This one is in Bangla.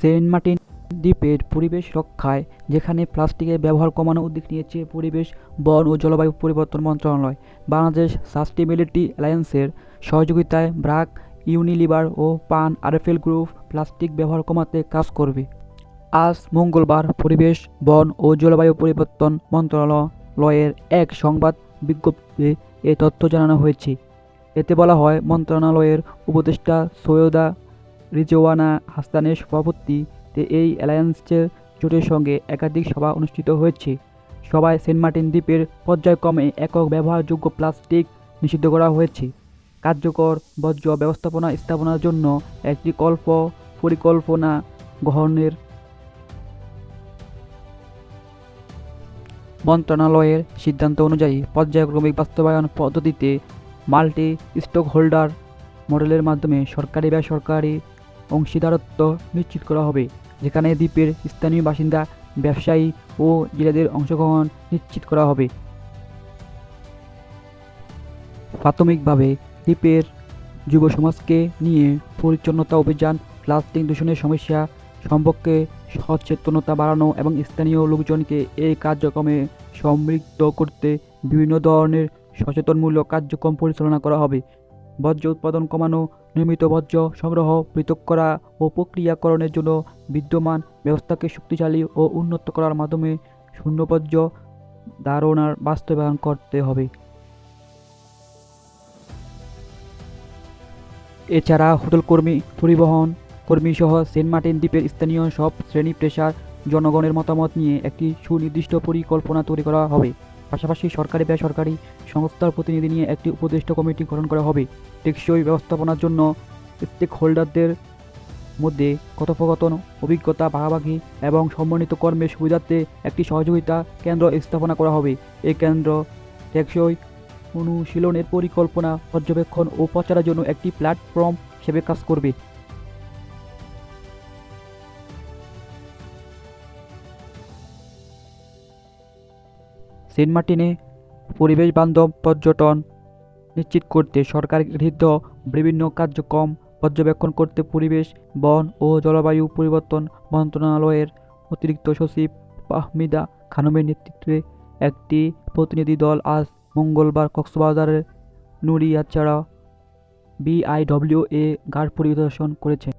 সেন্ট মার্টিন দ্বীপের পরিবেশ রক্ষায়, যেখানে প্লাস্টিকের ব্যবহার কমানোর উদ্যোগ নিয়েছে পরিবেশ, বন ও জলবায়ু পরিবর্তন মন্ত্রণালয়। বাংলাদেশ সাস্টেনেবিলিটি অ্যালায়েন্সের সহযোগিতায় ব্রাক, ইউনিলিভার ও পান আরএফএল গ্রুপ প্লাস্টিক ব্যবহার কমাতে কাজ করবে। আজ মঙ্গলবার পরিবেশ, বন ও জলবায়ু পরিবর্তন মন্ত্রণালয়ের এক সংবাদ বিজ্ঞপ্তিতে এ তথ্য জানানো হয়েছে। এতে বলা হয়, মন্ত্রণালয়ের উপদেষ্টা সৈয়দা রিজওয়ানা হাসানের সভাপতিত্বে এই অ্যালায়েন্সের জোটের সঙ্গে একাধিক সভা অনুষ্ঠিত হয়েছে। সভায় সেন্ট মার্টিন দ্বীপের পর্যায়ক্রমে একক ব্যবহারযোগ্য প্লাস্টিক নিষিদ্ধ করা হয়েছে। কার্যকর বর্জ্য ব্যবস্থাপনা স্থাপনার জন্য একটি কল্প পরিকল্পনা গ্রহণের মন্ত্রণালয়ের সিদ্ধান্ত অনুযায়ী পর্যায়ক্রমিক বাস্তবায়ন পদ্ধতিতে মাল্টি স্টক হোল্ডার মডেলের মাধ্যমে সরকারি বেসরকারি অংশীদারত্ব নিশ্চিত করা হবে, যেখানে দ্বীপের স্থানীয় বাসিন্দা, ব্যবসায়ী ও জেলেদের অংশগ্রহণ নিশ্চিত করা হবে। প্রাথমিকভাবে দ্বীপের যুব সমাজকে নিয়ে পরিচ্ছন্নতা অভিযান, প্লাস্টিক দূষণের সমস্যা সম্পর্কে সচেতনতা বাড়ানো এবং স্থানীয় লোকজনকে এই কার্যক্রমে সমৃদ্ধ করতে বিভিন্ন ধরনের সচেতনমূলক কার্যক্রম পরিচালনা করা হবে। বর্জ্য উৎপাদন কমানো, নিয়মিত বর্জ্য সংগ্রহ, পৃথক করা ও প্রক্রিয়াকরণের জন্য বিদ্যমান ব্যবস্থাকে শক্তিশালী ও উন্নত করার মাধ্যমে শূন্য বর্জ্য ধারণার বাস্তবায়ন করতে হবে। এছাড়া হোটেল কর্মী, পরিবহন কর্মী সহ সেন্ট মার্টিন দ্বীপের স্থানীয় সব শ্রেণি পেশার জনগণের মতামত নিয়ে একটি সুনির্দিষ্ট পরিকল্পনা তৈরি করা হবে। পাশাপাশি সরকারি বেসরকারি সংস্থার প্রতিনিধি নিয়ে একটি উপদেষ্টা কমিটি গঠন করা হবে। টেকসই ব্যবস্থাপনার জন্য স্টেক হোল্ডারদের মধ্যে কথোপকথন, অভিজ্ঞতা, ভাগাভাগি এবং সমন্বিত কর্মের সুবিধার্থে একটি সহযোগিতা কেন্দ্র স্থাপনা করা হবে। এই কেন্দ্র টেকসই অনুশীলনের পরিকল্পনা, পর্যবেক্ষণ ও প্রচারের জন্য একটি প্ল্যাটফর্ম হিসেবে কাজ করবে। সেন্ট মার্টিনে পরিবেশ বান্ধব পর্যটন নিশ্চিত করতে সরকার গৃহীত বিভিন্ন কার্যক্রম পর্যবেক্ষণ করতে পরিবেশ, বন ও জলবায়ু পরিবর্তন মন্ত্রণালয়ের অতিরিক্ত সচিব ফাহমিদা খানমের নেতৃত্বে একটি প্রতিনিধি দল আজ মঙ্গলবার কক্সবাজারের নুরিয়াছড়া বিআইডব্লিউ এ ঘাট পরিদর্শন করেছে।